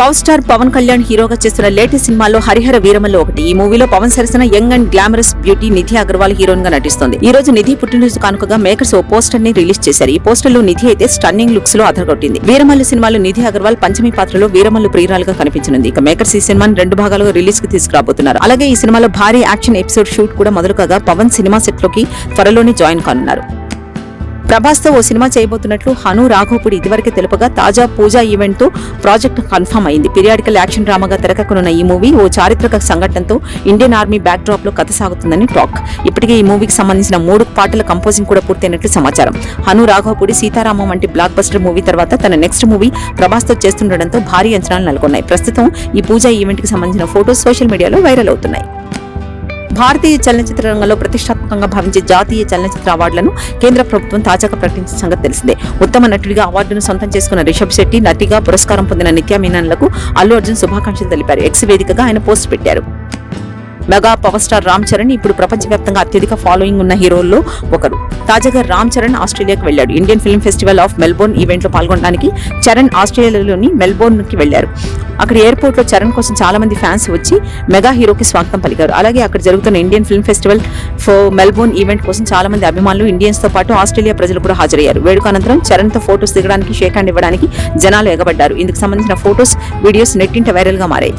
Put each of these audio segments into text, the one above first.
Power star Pawan Kalyan హీరోగా చేస్తున్న latest సినిమాల్లో హరిహర వీరమల్లో ఒకటి. ఈ మూవీలో పవన్ సరసన young and glamorous beauty Nidhi Agarwal హీరోయిన్గా నటిస్తుంది. ఈ రోజు నిధి పుట్టినరోజు కానుకగా మేకర్స్ ఓ పోస్టర్ని రిలీజ్ చేశారు. ఈ పోస్టర్లో నిధి అయితే స్టన్నింగ్ లుక్స్లో అదరగొట్టింది. వీరమల్లు సినిమాలో నిధి అగర్వాల్ పంచమి పాత్రలో వీరమల్లు ప్రియురాలుగా కనిపించనుంది. ఇక మేకర్స్ ఈ సినిమాని రెండు భాగాలుగా రిలీజ్కి తీసుకురాబోతున్నారు. అలాగే ఈ సినిమాలో భారీ యాక్షన్ ఎపిసోడ్ షూట్ కూడా మొదలు కాగా పవన్ సినిమా సెట్లోకి త్వరలోనే జాయిన్ కానున్నారు. ప్రభాస్తో ఓ సినిమా చేయబోతున్నట్లు హను రాఘోపుడి ఇదివరకే తెలుపగా తాజా పూజా ఈవెంట్తో ప్రాజెక్ట్ కన్ఫర్మ్ అయింది. పీరియాడికల్ యాక్షన్ డ్రామాగా తెరకెక్కనున్న ఈ మూవీ ఓ చారిత్రక సంఘటనతో ఇండియన్ ఆర్మీ బ్యాక్ డ్రాప్లో కథ సాగుతుందని టాక్. ఇప్పటికే ఈ మూవీకి సంబంధించిన మూడు పాటల కంపోజింగ్ కూడా పూర్తయినట్లు సమాచారం. హను రాఘోపుడి సీతారామం వంటి బ్లాక్ బస్టర్ మూవీ తర్వాత తన నెక్స్ట్ మూవీ ప్రభాస్తో చేస్తుండడంతో చేస్తుండటంతో భారీ అంచనాలు నెలకొన్నాయి. ప్రస్తుతం ఈ పూజా ఈవెంట్కి సంబంధించిన ఫోటోస్ సోషల్ మీడియాలో వైరల్ అవుతున్నాయి. భారతీయ చలనచిత్ర రంగంలో ప్రతిష్టాత్మకంగా భావించే జాతీయ చలనచిత్ర అవార్డులను కేంద్ర ప్రభుత్వం తాజాగా ప్రకటించిన సంగతి తెలిసిందే. ఉత్తమ నటుడిగా అవార్డును సొంతం చేసుకున్న రిషబ్ శెట్టి నటిగా పురస్కారం పొందిన నిత్యా మీనన్లకు అల్లు అర్జున్ శుభాకాంక్షలు తెలిపారు. ఎక్స్ వేదికగా ఆయన పోస్ట్ పెట్టారు. Mega power star Ram Charan ఇప్పుడు ప్రపంచవ్యాప్తంగా అత్యధిక ఫాలోయింగ్ ఉన్న హీరోల్లో ఒకరు. తాజాగా రామ్ చరణ్ ఆస్ట్రేలియాకు వెళ్ళాడు Indian film festival of Melbourne ఈవెంట్లో పాల్గొనడానికి చరణ్ ఆస్ట్రేలియాలోని మెల్బోర్న్కి వెళ్ళారు అక్కడ ఎయిర్పోర్ట్లో చరణ్ కోసం చాలా మంది ఫ్యాన్స్ వచ్చి మెగా హీరోకి స్వాగతం పలికారు. అలాగే అక్కడ జరుగుతున్న Indian film festival for Melbourne event కోసం చాలా మంది అభిమానులు ఇండియన్స్తో పాటు ఆస్ట్రేలియా ప్రజలు కూడా హాజరయ్యారు. వేడుక అనంతరం చరణ్తో ఫోటోస్ దిగడానికి షేక్ హ్యాండ్ ఇవ్వడానికి జనాలు ఎగబడ్డారు. ఇందుకు సంబంధించిన ఫోటోస్ వీడియోస్ నెట్టింట వైరల్గా మారాయి.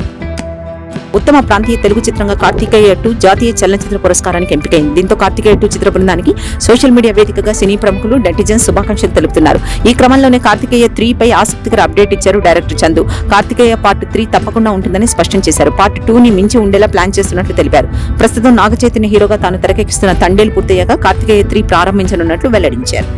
ఉత్తమ ప్రాంతీయ తెలుగు చిత్రంగా కార్తికేయ టూ జాతీయ చలనచిత్ర పురస్కారానికి ఎంపికైంది. దీంతో కార్తికేయ టూ చిత్ర బృందానికి సోషల్ మీడియా వేదికగా సినీ ప్రముఖులు నెటిజన్స్ శుభాకాంక్షలు తెలుపుతున్నారు. ఈ క్రమంలోనే కార్తికేయ త్రీ పై ఆసక్తికర అప్డేట్ ఇచ్చారు director Chandu. Karthikeya part three తప్పకుండా ఉంటుందని స్పష్టం చేశారు. పార్ట్ టూ ని మించి ఉండేలా ప్లాన్ చేస్తున్నట్లు తెలిపారు. ప్రస్తుతం నాగచైతన్య హీరోగా తాను తెరకెక్కిస్తున్న తండేలు పూర్తయ్యాక కార్తికేయ త్రీ ప్రారంభించనున్నట్లు వెల్లడించారు.